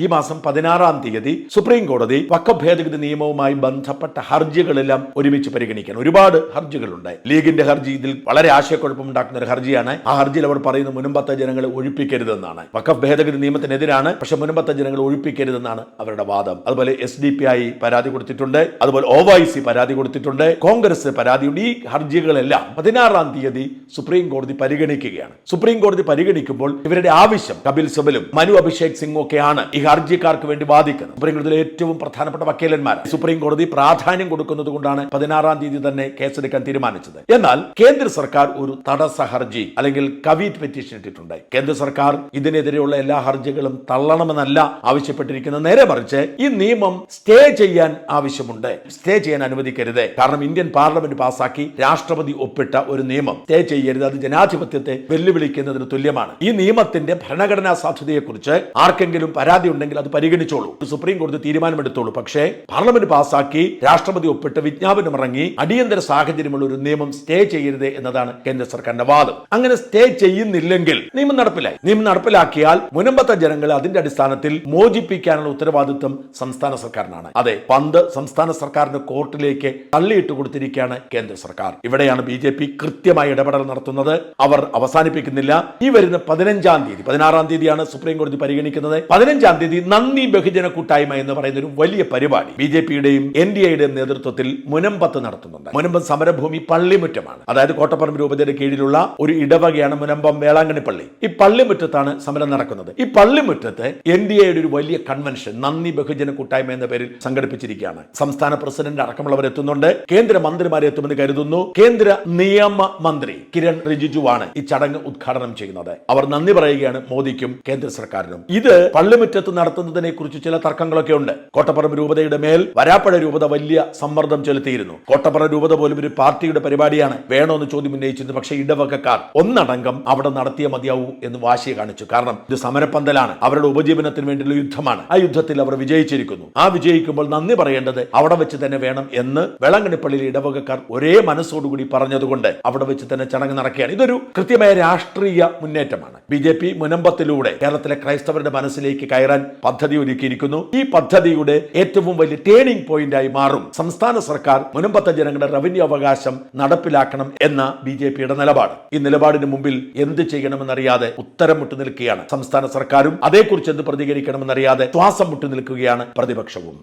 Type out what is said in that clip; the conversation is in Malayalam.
ഈ മാസം പതിനാറാം തീയതി സുപ്രീം കോടതി വക്ക ഭേദഗതി നിയമവുമായി ബന്ധപ്പെട്ട ഹർജികളെല്ലാം ഒരുമിച്ച് പരിഗണിക്കാൻ ഒരുപാട് ഹർജികളുണ്ട്. ലീഗിന്റെ ഹർജി ഇതിൽ വളരെ ആശയക്കുഴപ്പമുണ്ടാക്കുന്ന ഒരു ഹർജിയാണ്. ആ ഹർജിയിൽ അവർ പറയുന്ന മുൻപത്തെ ജനങ്ങളെ ഒഴിപ്പിക്കരുതെന്നാണ്. വക്കഫ് ഭേദഗതി നിയമത്തിനെതിരാണ് പക്ഷെ മുൻപത്തെ ജനങ്ങളെ ഒഴിപ്പിക്കരുതെന്നാണ് അവരുടെ വാദം. അതുപോലെ എസ് ഡി പി പരാതി കൊടുത്തിട്ടുണ്ട് അതുപോലെ ഒ വൈ സി പരാതി കൊടുത്തിട്ടുണ്ട് കോൺഗ്രസ് പരാതിയുണ്ട്. ഈ ഹർജികളെല്ലാം പതിനാറാം തീയതി സുപ്രീം കോടതി പരിഗണിക്കുകയാണ്. സുപ്രീം കോടതി പരിഗണിക്കുമ്പോൾ ഇവരുടെ ആവശ്യം കപിൽ സിബലും മനു അഭിഷേക് സിംഗും ഒക്കെയാണ് ഈ ഹർജിക്കാർക്ക് വേണ്ടി വാദിക്കുന്നത് സുപ്രീം കോടതിയിലെ ഏറ്റവും പ്രധാനപ്പെട്ട വക്കീലന്മാർ. സുപ്രീം കോടതി പ്രാധാന്യം കൊടുക്കുന്നത് കൊണ്ടാണ് പതിനാറാം തീയതി തന്നെ കേസെടുക്കാൻ തീരുമാനിച്ചത്. എന്നാൽ കേന്ദ്ര സർക്കാർ ഒരു തടസ്സ ഹർജി അല്ലെങ്കിൽ കവിറ്റ് പെറ്റീഷൻ ഇട്ടിട്ടുണ്ട്. കേന്ദ്ര സർക്കാർ ഇതിനെതിരെയുള്ള എല്ലാ ഹർജികളും തള്ളണമെന്നല്ല ആവശ്യപ്പെട്ടിരിക്കുന്നത്. നേരെ മറിച്ച് ഈ നിയമം സ്റ്റേ ചെയ്യാൻ ആവശ്യമുണ്ട്. സ്റ്റേ ചെയ്യാൻ അനുവദിക്കരുത്. കാരണം ഇന്ത്യൻ പാർലമെന്റ് പാസാക്കി രാഷ്ട്രപതി ഒപ്പിട്ട ഒരു നിയമം. സ്റ്റേ ചെയ്യരുത്. അത് ജനാധിപത്യത്തെ വെല്ലുവിളിക്കുന്നതിന് തുല്യമാണ്. ഈ നിയമത്തിന്റെ ഭരണഘടനാ സാധ്യതയെക്കുറിച്ച് ആർക്കെങ്കിലും പരാതി ഉണ്ടെങ്കിൽ അത് പരിഗണിച്ചോളൂ. സുപ്രീം കോടതി തീരുമാനമെടുത്തോളൂ. പക്ഷേ പാർലമെന്റ് പാസാക്കി രാഷ്ട്രപതി ഒപ്പിട്ട് വിജ്ഞാപനം ഇറങ്ങി അടിയന്തര സാഹചര്യമുള്ള ഒരു നിയമം സ്റ്റേ ചെയ്യരുത് എന്നതാണ് കേന്ദ്ര സർക്കാരിന്റെ വാദം. അങ്ങനെ സ്റ്റേ ചെയ്യുന്നില്ലെങ്കിൽ നിയമം നടപ്പിലായി. നിയമം നടപ്പിലാക്കിയാൽ മുനമ്പത്തെ ജനങ്ങളെ അതിന്റെ അടിസ്ഥാനത്തിൽ മോചിപ്പിക്കാനുള്ള ഉത്തരവാദിത്വം സംസ്ഥാന സർക്കാരിനാണ്. അതെ പന്ത് സംസ്ഥാന സർക്കാരിന്റെ കോർട്ടിലേക്ക് തള്ളിയിട്ട് കൊടുത്തിരിക്കുകയാണ് കേന്ദ്ര സർക്കാർ. ഇവിടെയാണ് ബി ജെ പി കൃത്യമായി ഇടപെടൽ നടത്തുന്നത്. അവർ അവസാനിപ്പിക്കുന്നില്ല. ഈ വരുന്ന പതിനഞ്ചാം തീയതി പതിനാറാം തീയതിയാണ് സുപ്രീം കോടതി പരിഗണിക്കുന്നത്. പതിനഞ്ചാം തീയതി നന്ദി ബഹുജന കൂട്ടായ്മ എന്ന് പറയുന്ന ഒരു വലിയ പരിപാടി. ബി ജെ പിയുടെയും എൻ ഡി എയുടെയും നേതൃത്വത്തിൽ മുനമ്പത്ത് നടത്തുന്നുണ്ട്. മുനമ്പം സമരഭൂമി പള്ളിമുറ്റമാണ്. അതായത് കോട്ടപ്പറമ്പ് രൂപതയുടെ കീഴിലുള്ള ഒരു ഇടവകയാണ് മുനമ്പം വേളാങ്കണ്ണി പള്ളി ഈ പള്ളിമുറ്റത്താണ് സമരം നടക്കുന്നത്. ഈ പള്ളിമുറ്റത്ത് എൻ ഡി എയുടെ ഒരു വലിയ കൺവെൻഷൻ നന്ദി ബഹുജന കൂട്ടായ്മ എന്ന പേരിൽ സംഘടിപ്പിച്ചിരിക്കുകയാണ്. സംസ്ഥാന പ്രസിഡന്റ് അടക്കമുള്ളവർ എത്തുന്നുണ്ട്. കേന്ദ്ര മന്ത്രിമാരെ എത്തുമെന്ന് കരുതുന്നു. കേന്ദ്ര നിയമ മന്ത്രി കിരൺ റിജിജുവാണ് ഈ ചടങ്ങ് ഉദ്ഘാടനം ചെയ്യുന്നത്. അവർ നന്ദി പറയുകയാണ് മോദിക്കും കേന്ദ്ര സർക്കാരിനും. ഇത് പള്ളിമുറ്റത്ത് നടത്തുന്നതിനെ കുറിച്ച് ചില തർക്കങ്ങളൊക്കെ ഉണ്ട്. കോട്ടപ്പുറം രൂപതയുടെ മേൽ വരാപ്പഴ രൂപത വലിയ സമ്മർദ്ദം ചെലുത്തിയിരുന്നു. കോട്ടപ്പുറം രൂപത പോലും ഒരു പാർട്ടിയുടെ പരിപാടിയാണ്. വേണോ എന്ന് ചോദ്യം ഉന്നയിച്ചിരുന്നു. പക്ഷേ ഇടവകക്കാർ ഒന്നടങ്കം അവിടെ നടത്തിയ മതിയാവൂ എന്ന് വാശി കാണിച്ചു. കാരണം ഇത് സമരപ്പന്തലാണ്. അവരുടെ ഉപജീവനത്തിന് വേണ്ടിയുള്ള യുദ്ധമാണ്. ആ യുദ്ധത്തിൽ അവർ വിജയിച്ചിരിക്കുന്നു. ആ വിജയിക്കുമ്പോൾ നന്ദി പറയേണ്ടത് അവിടെ വെച്ച് തന്നെ വേണം എന്ന് വെളങ്ങണിപ്പള്ളിയിലെ ഇടവകക്കാർ ഒരേ മനസ്സോടുകൂടി പറഞ്ഞതുകൊണ്ട് അവിടെ വെച്ച് തന്നെ ചടങ്ങ് നടക്കുകയാണ്. ഇതൊരു കൃത്യമായ രാഷ്ട്രീയ മുന്നേറ്റമാണ്. ബി ജെ പി മുനമ്പത്തിലൂടെ കേരളത്തിലെ ക്രൈസ്തവരുടെ മനസ്സിലേക്ക് കയറാൻ പദ്ധതി ഒരുക്കിയിരിക്കുന്നു. ഈ പദ്ധതിയുടെ ഏറ്റവും വലിയ ടേണിംഗ് പോയിന്റായി മാറും. സംസ്ഥാന സർക്കാർ മുനമ്പത്തെ ജനങ്ങളുടെ റവന്യൂ അവകാശം നടപ്പിലാക്കണം എന്ന ബി ജെ പിയുടെ നിലപാട്. ഈ നിലപാടിന് മുമ്പിൽ എന്ത് ചെയ്യണമെന്നറിയാതെ ഉത്തരം മുട്ടു നിൽക്കുകയാണ്. സംസ്ഥാന സർക്കാരും അതേക്കുറിച്ച് എന്ത് പ്രതികരിക്കണമെന്നറിയാതെ ശ്വാസം മുട്ടു നിൽക്കുകയാണ് പ്രതിപക്ഷവും.